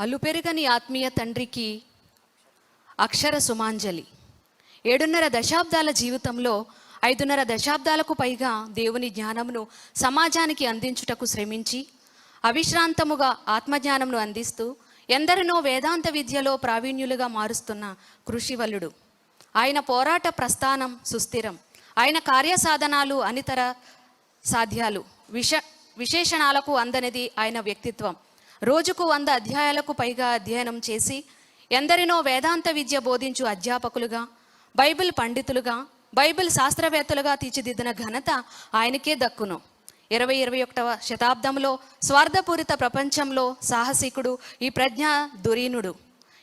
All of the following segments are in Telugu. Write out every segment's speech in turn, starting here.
అలుపెరుగని ఆత్మీయ తండ్రికి అక్షర సుమాంజలి. ఏడున్నర దశాబ్దాల జీవితంలో ఐదున్నర దశాబ్దాలకు పైగా దేవుని జ్ఞానమును సమాజానికి అందించుటకు శ్రమించి అవిశ్రాంతముగా ఆత్మజ్ఞానమును అందిస్తూ ఎందరినో వేదాంత విద్యలో ప్రావీణ్యులుగా మారుస్తున్న కృషివలుడు ఆయన పోరాట ప్రస్థానం సుస్థిరం. ఆయన కార్యసాధనాలు అనితర సాధ్యాలు. విష విశేషణాలకు అందనిది ఆయన వ్యక్తిత్వం. రోజుకు వంద అధ్యాయాలకు పైగా అధ్యయనం చేసి ఎందరినో వేదాంత విద్య బోధించు అధ్యాపకులుగా బైబిల్ పండితులుగా బైబిల్ శాస్త్రవేత్తలుగా తీర్చిదిద్దిన ఘనత ఆయనకే దక్కును. ఇరవై ఇరవై ఒకటవ శతాబ్దంలో స్వార్థపూరిత ప్రపంచంలో సాహసికుడు ఈ ప్రజ్ఞ దురీనుడు.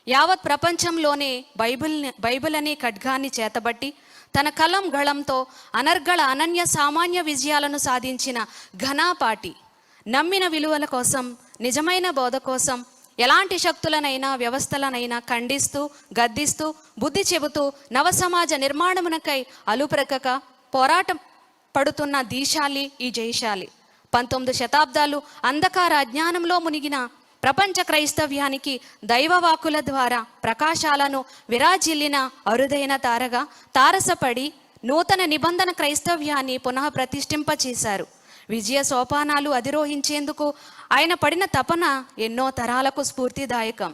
యావత్ ప్రపంచంలోనే బైబిల్ బైబిల్ అనే ఖడ్గాన్ని చేతబట్టి తన కలం గళంతో అనర్గళ అనన్య సామాన్య విజయాలను సాధించిన ఘనాపాటి. నమ్మిన విలువల కోసం నిజమైన బోధ కోసం ఎలాంటి శక్తులనైనా వ్యవస్థలనైనా ఖండిస్తూ గద్దిస్తూ బుద్ధి చెబుతూ నవ సమాజ నిర్మాణమునకై అలుప్రకక పోరాటం పడుతున్న దీశాలి ఈ జయశాలి. పంతొమ్మిది శతాబ్దాలు అంధకార అజ్ఞానంలో మునిగిన ప్రపంచ క్రైస్తవ్యానికి దైవవాకుల ద్వారా ప్రకాశాలను విరాజిల్లిన అరుదైన తారగా తారసపడి నూతన నిబంధన క్రైస్తవ్యాన్ని పునః ప్రతిష్ఠింపచేశారు విజయ సోపానాలు అధిరోహించేందుకు ఆయన పడిన తపన ఎన్నో తరాలకు స్ఫూర్తిదాయకం.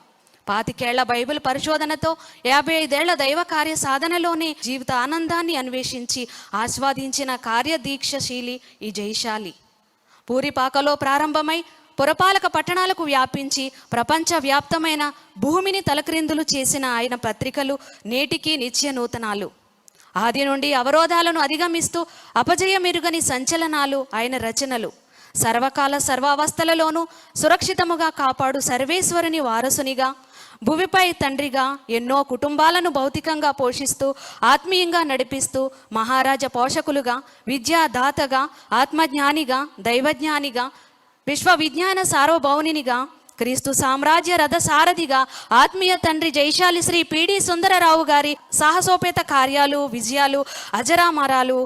పాతికేళ్ళ బైబిల్ పరిశోధనతో యాభై ఐదేళ్ళ దైవ కార్య సాధనలోనే జీవిత ఆనందాన్ని అన్వేషించి ఆస్వాదించిన కార్యదీక్షశీలి ఈ జయశాలి. పూరిపాకలో ప్రారంభమై పురపాలక పట్టణాలకు వ్యాపించి ప్రపంచవ్యాప్తమైన భూమిని తలక్రిందులు చేసిన ఆయన పత్రికలు నేటికి నిత్య నూతనాలు. ఆది నుండి అవరోధాలను అధిగమిస్తూ అపజయమెరుగని సంచలనాలు ఆయన రచనలు. సర్వకాల సర్వావస్థలలోనూ సురక్షితముగా కాపాడు సర్వేశ్వరుని వారసునిగా భువిపై తండ్రిగా ఎన్నో కుటుంబాలను భౌతికంగా పోషిస్తూ ఆత్మీయంగా నడిపిస్తూ మహారాజ పోషకులుగా విద్యాదాతగా ఆత్మజ్ఞానిగా దైవజ్ఞానిగా విశ్వవిజ్ఞాన సార్వభౌనినిగా క్రీస్తు సామ్రాజ్య రథ సారథిగా ఆత్మీయ తండ్రి జైశాలి శ్రీ పిడి సుందరరావు గారి సాహసోపేత కార్యాలు విజయాలు అజరామరాలు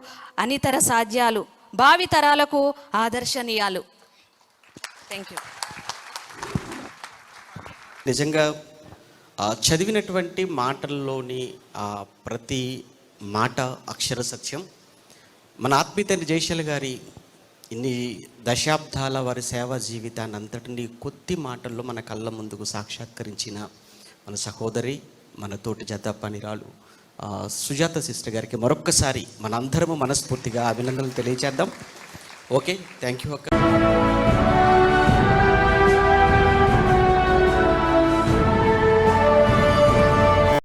అనితర సాధ్యాలు భావితరాలకు ఆదర్శనీయాలు. థ్యాంక్ యూ నిజంగా చదివినటువంటి మాటల్లోని ఆ ప్రతి మాట అక్షర సత్యం. మన ఆత్మీయతండ్రి జయశల్ గారి ఇన్ని దశాబ్దాల వారి సేవా జీవితాన్ని అంతటిని కొద్ది మాటల్లో మన కళ్ళ ముందుకు సాక్షాత్కరించిన మన సహోదరి మన తోటి జత పనిరాలు సుజాత సిస్టర్ గారికి మరొక్కసారి మనందరము మనస్ఫూర్తిగా అభినందనలు తెలియజేద్దాం ఓకే థ్యాంక్ యూ అక్క.